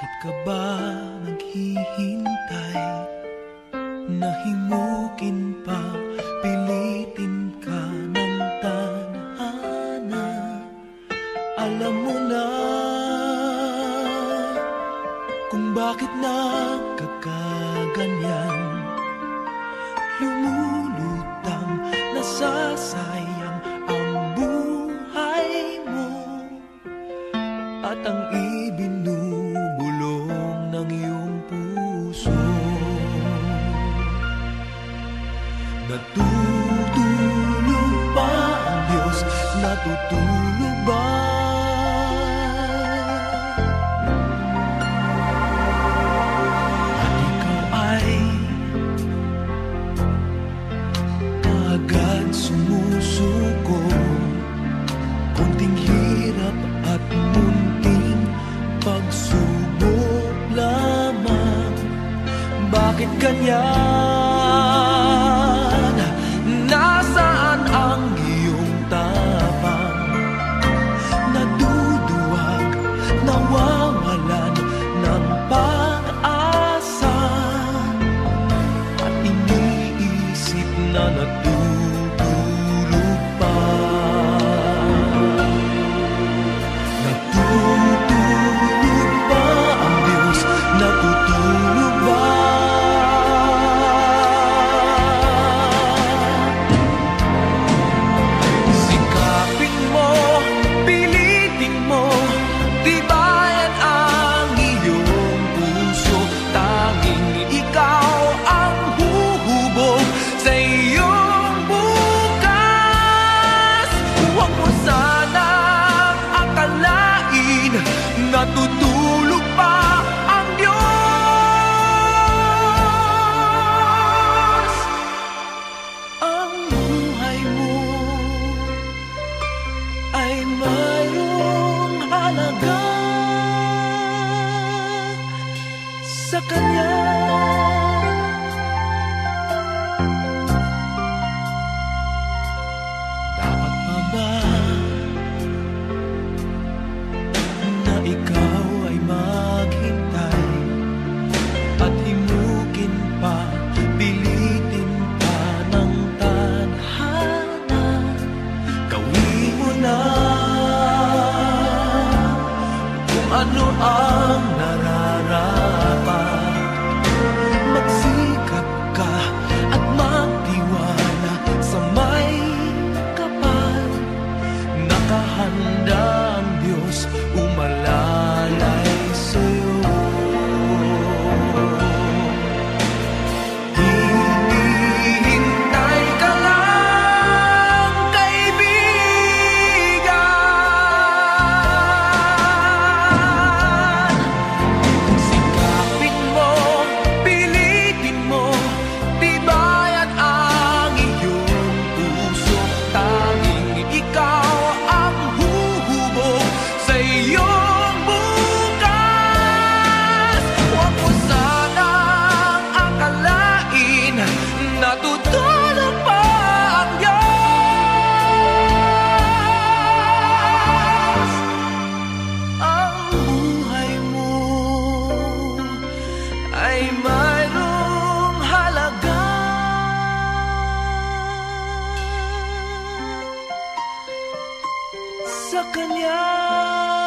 Bakit ka ba naghihintay? Nahimukin pa, pilitin ka ng tadhana. Alam mo na kung bakit nagkakaganyan Lumulutang, nasasayang ang buhay mo. At ang ibinubulong Natutulog ba ang Diyos? Natutulog ba? At ikaw ay agad sumusuko Konting hirap at munting pagsubok lamang Bakit ganyan? Iniisip na sa Kanya. Dapat pa ba na ikaw ay maghintay at himukin pa, pilitin pa ng tadhana? Gawin mo na kung ano ang nararapat sa Kanya.